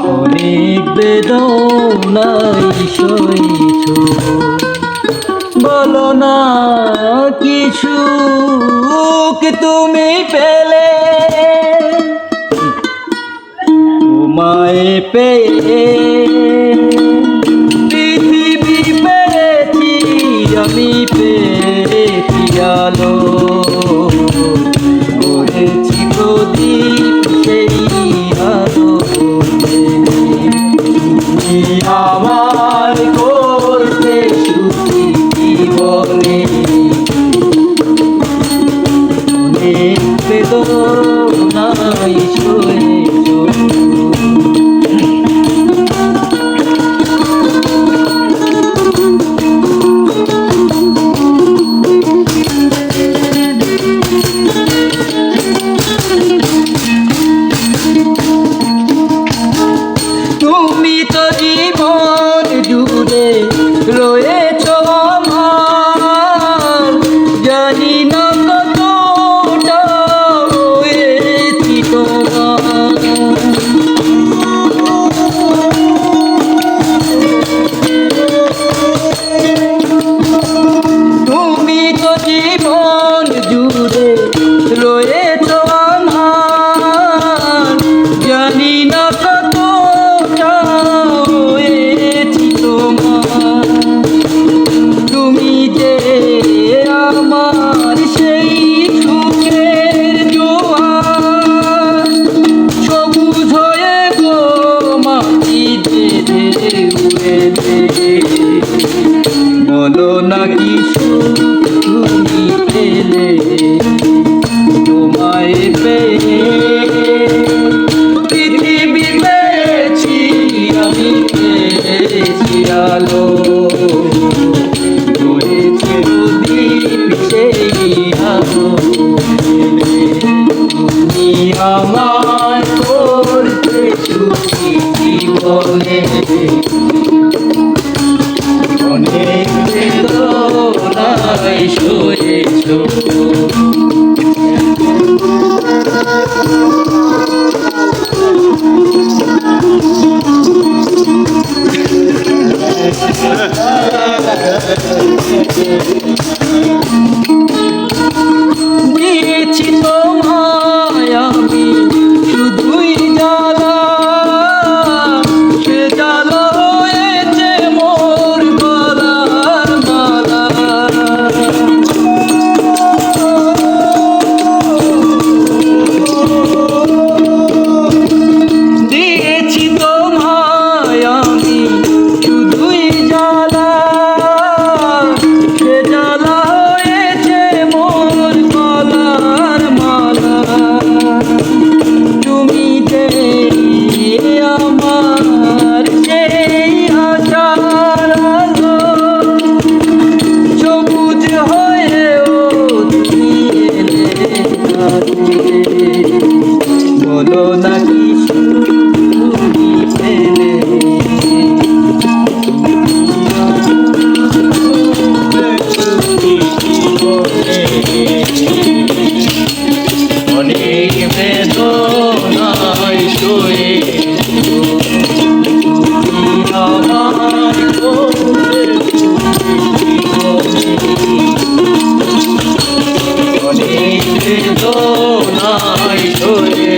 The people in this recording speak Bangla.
অনেক বেদনাই সইছ। বলো না কিছু তুমি পেলে? তোমায় পেয়ে জীবনে অনেক বেদনায় শুয়েছো। দোলাই ধরে